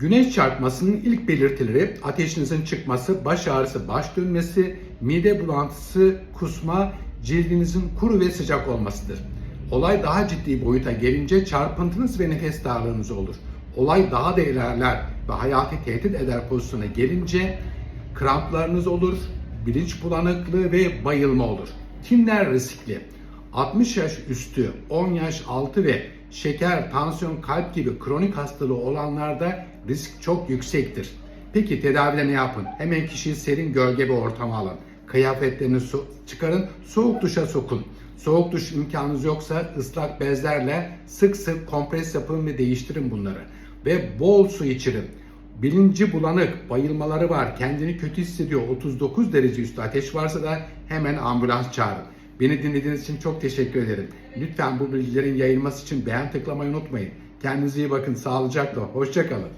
Güneş çarpmasının ilk belirtileri ateşinizin çıkması, baş ağrısı, baş dönmesi, mide bulantısı, kusma, cildinizin kuru ve sıcak olmasıdır. Olay daha ciddi boyuta gelince çarpıntınız ve nefes darlığınız olur. Olay daha da ilerler ve hayatı tehdit eder pozisyona gelince kramplarınız olur, bilinç bulanıklığı ve bayılma olur. Kimler riskli? 60 yaş üstü, 10 yaş altı ve şeker, tansiyon, kalp gibi kronik hastalığı olanlarda risk çok yüksektir. Peki tedavide ne yapın? Hemen kişiyi serin gölge bir ortama alın. Kıyafetlerini so- çıkarın, soğuk duşa sokun. Soğuk duş imkanınız yoksa ıslak bezlerle sık sık kompres yapın ve değiştirin bunları. Ve bol su içirin. Bilinci bulanık, bayılmaları var, kendini kötü hissediyor, 39 derece üstü ateş varsa da hemen ambulans çağırın. Beni dinlediğiniz için çok teşekkür ederim. Lütfen bu bilgilerin yayılması için beğen tıklamayı unutmayın. Kendinize iyi bakın, sağlıcakla, hoşçakalın.